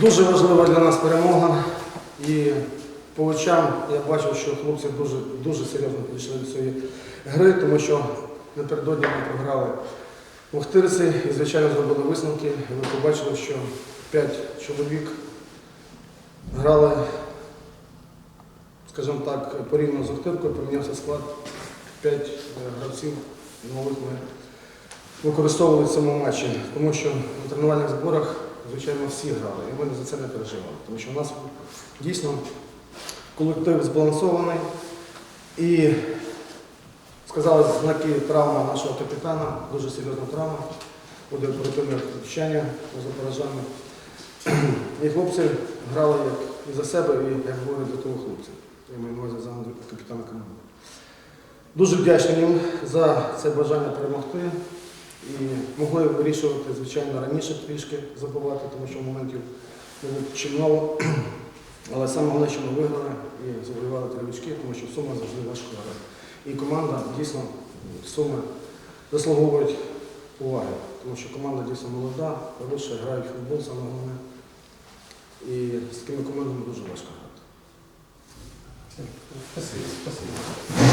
Дуже важлива для нас перемога. І по очам я бачив, що хлопці дуже, дуже серйозно підійшли до цієї гри, тому що напередодні ми програли в Охтирці і, звичайно, зробили висновки. І ви побачили, що п'ять чоловік грали, скажімо так, порівняно з Охтиркою, помінявся склад. П'ять е, гравців нових ми використовували в цьому матчі, тому що на тренувальних зборах, звичайно, всі грали, і ми за це не переживали. Тому що у нас дійсно колектив збалансований і сказали знаки травма нашого капітана, дуже серйозна травма, буде оперативне втручання за поражами. І хлопці грали як і за себе, і як говорять за того хлопця. Я маю на увазі капітана команди. Дуже вдячний їм за це бажання перемогти. І могли вирішувати, звичайно, раніше трішки забувати, тому що моментів було чимало. Але саме головне, що ми виграли і завоювали три очки, тому що сума завжди важко грати. І команда дійсно суми заслуговують уваги, тому що команда дійсно молода, хороша, грають футбол, саме головне. І з такими командами дуже важко грати. Спасибо.